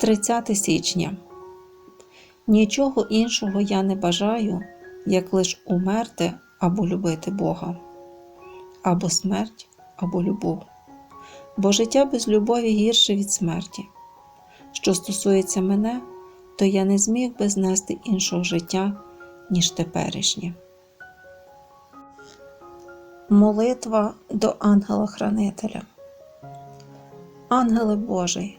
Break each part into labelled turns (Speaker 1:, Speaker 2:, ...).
Speaker 1: 30 січня. Нічого іншого я не бажаю, як лиш умерти або любити Бога, або смерть, або любов. Бо життя без любові гірше від смерті. Що стосується мене, то я не зміг би знести іншого життя, ніж теперішнє. Молитва до ангела-хранителя. Ангеле Божий,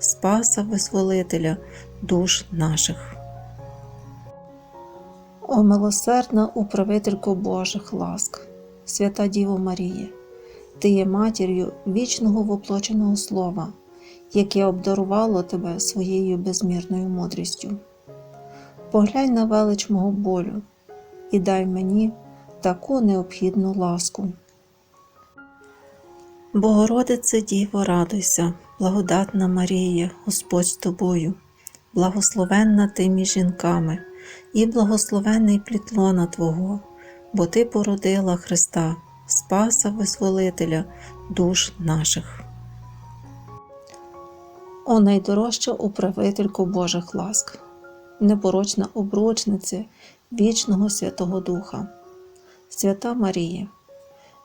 Speaker 1: Спаса Визволителя душ наших. О милосердна управителько Божих ласк, свята Діво Марія, Ти є матір'ю вічного воплоченого Слова, яке обдарувало тебе своєю безмірною мудрістю. Поглянь на велич мого болю і дай мені таку необхідну ласку. Богородице Діво, радуйся, благодатна Марія, Господь з тобою, благословенна ти між жінками, і благословенний плід лона Твого, бо Ти породила Христа, Спаса Визволителя душ наших. О найдорожча управителько Божих ласк, непорочна обручниця вічного Святого Духа, Свята Марія,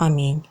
Speaker 1: Амінь.